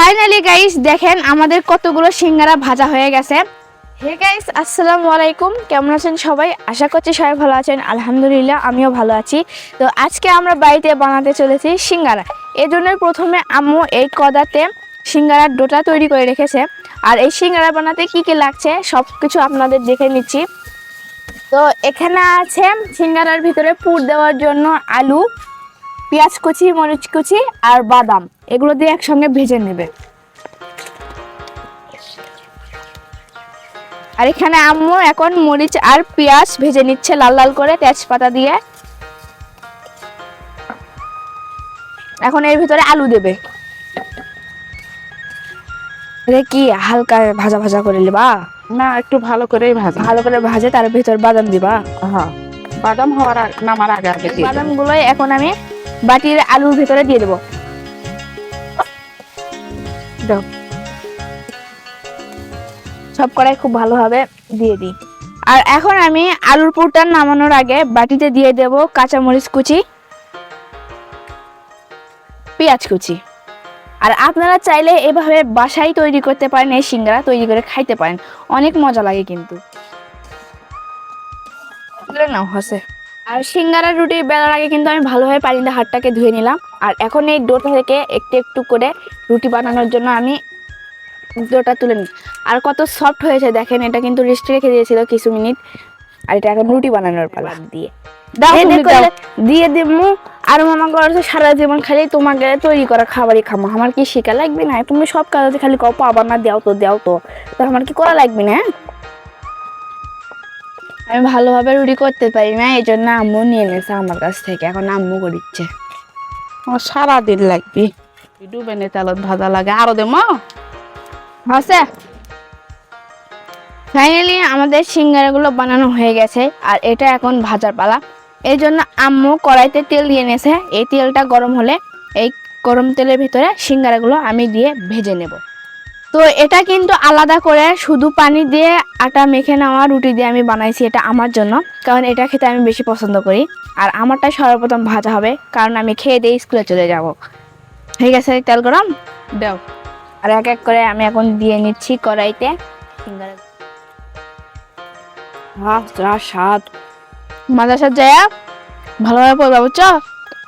Finally guys দেখেন আমাদের কতগুলো সিঙ্গারা ভাজা হয়ে গেছে। হে গাইস আসসালামু আলাইকুম। কেমন আছেন সবাই? আশা করছি সবাই ভালো আছেন। আলহামদুলিল্লাহ, আমিও ভালো আছি। তো আজকে আমরা বাড়িতে বানাতে চলেছি সিঙ্গারা। এই জন্যই প্রথমে আম্মু এই কদাতে সিঙ্গারার ডোটা তৈরি করে রেখেছে। আর এই সিঙ্গারা বানাতে কি কি লাগছে সব কিছু আপনাদের দেখে নিচ্ছি। তো এখানে আছে সিঙ্গারার ভিতরে পুর দেওয়ার জন্য আলু পেঁয়াজ কুচি মরিচ কুচি আর বাদাম এগুলো দিয়ে একসঙ্গে ভেজে নেবে। আর এখানে আম্মু এখন মরিচ আর পেঁয়াজ ভেজে নিচ্ছে লাল লাল করে তেজপাতা দিয়ে। এখন এর ভিতরে আলু দেবে। কি হালকা ভাজা ভাজা করে নেবা? না একটু ভালো করে ভাজা। ভালো করে ভাজে তার ভিতর বাদাম দিবা। হ্যাঁ বাদাম হওয়ার নামার আগে বাদাম গুলোই এখন আমি বাটির আলুর ভেতরে দিয়ে দেবো। সব কড়াই খুব ভালোভাবে দিয়ে দিই। আর এখন আমি আলুর পুরটা নামানোর আগে বাটিতে দিয়ে দেব কাঁচামরিচ কুচি, পেঁয়াজ কুচি। আর আপনারা চাইলে এভাবে বাসায় তৈরি করতে পারেন, এই সিঙ্গারা তৈরি করে খাইতে পারেন। অনেক মজা লাগে কিন্তু। নাও, হসে। আর সিঙ্গারা রুটি বেলার আগে কিন্তু আমি ভালোভাবে পানিতে হাতটাকে ধুয়ে নিলাম। আর এখন এই ডোটা থেকে একটু একটু করে রুটি বানানোর জন্য আমি ডোটা তুলে নিই। আর কত সফট হয়েছে দেখেন এটা কিন্তু রেস্টে রেখে দিয়েছিল কিছু মিনিট। আর এটা এখন রুটি বানানোর পালা। দিয়ে। দিয়ে দিমু। আর মামা করছে সারা জীবন খালি তোমাকে তৈরি করা খাবারই খামো। আমার কি শেখা লাগবে না? তুমি সব কাজে খালি কও পাবা না দেও তো দেও তো। তো আমার কি করা লাগবে না হ্যাঁ? আমি ভালোভাবে রুটি করতে পারি না এই জন্য আম্মু নিয়ে নিয়েছে আমার কাছ থেকে এখন আম্মু করিচ্ছে। আমার সারাদিন লাগবে। ডুবে নে তেলত ভাজা লাগে। আরও দে মা। আছে। ফাইনালি আমাদের সিঙ্গারাগুলো বানানো হয়ে গেছে আর এটা এখন ভাজার পালা। এই জন্য আম্মু কড়াইতে তেল দিয়ে নিয়েছে। এই তেলটা গরম হলে এই গরম তেলের ভিতরে সিঙ্গারাগুলো আমি দিয়ে ভেজে নেব। তো এটা কিন্তু আলাদা করে শুধু পানি দিয়ে আটা মেখে নেওয়া, রুটি দিয়ে আমি বানাইছি এটা আমার জন্য। কারণ এটা খেতে আমি বেশি পছন্দ করি। আর আমারটা সর্বপ্রথম ভাজা হবে, কারণ আমি খেয়ে দিয়ে স্কুলে চলে যাব। ঠিক আছে, তেল গরম? দাও। আর এক এক করে আমি এখন দিয়ে নিচ্ছি কড়াইতে। স্বাদ। মাদ্রাসার যায়, ভালোভাবে পড়বা, বুঝছ?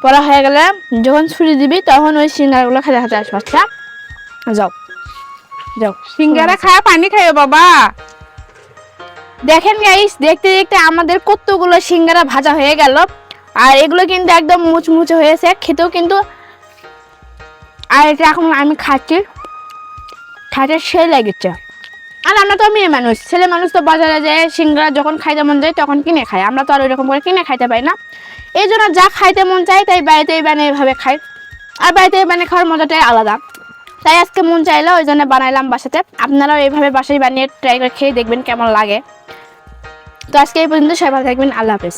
পড়া হয়ে গেলে যখন ছুটি দিবি তখন ওই সিঙ্গারাগুলো খেতে খেতে আসবা আচ্ছা? যাও। যাও। সিঙ্গারা খায়া পানি খাইও বাবা। দেখেন গাইস দেখতে দেখতে আমাদের কতগুলো সিঙ্গারা ভাজা হয়ে গেল। আর এগুলো কিন্তু একদম মুচমুচে হয়েছে। খেতেও কিন্তু আর এটা এখন আমি খাচ্ছি। খাতে সেই লাগছে আর আমরা তো মেয়ে মানুষ ছেলে মানুষ তো বাজারে যায় সিঙ্গারা যখন খাইতে মন যায় তখন কিনে খায়। আমরা তো আর ওইরকম করে কিনে খাইতে পারি না। এই জন্য যা খাইতে মন চায় তাই বাড়িতেই বানিয়ে এভাবে খাই। আর বাড়িতে বানিয়ে খাওয়ার মজাটাই আলাদা। তাই আজকে মন চাইলো ওই জন্য বানাইলাম বাসাতে। আপনারাও এইভাবে বাসায় বানিয়ে ট্রাই করে খেয়ে দেখবেন কেমন লাগে। তো আজকে এই পর্যন্ত সবাই ভালো থাকবেন, আল্লাহ হাফেজ।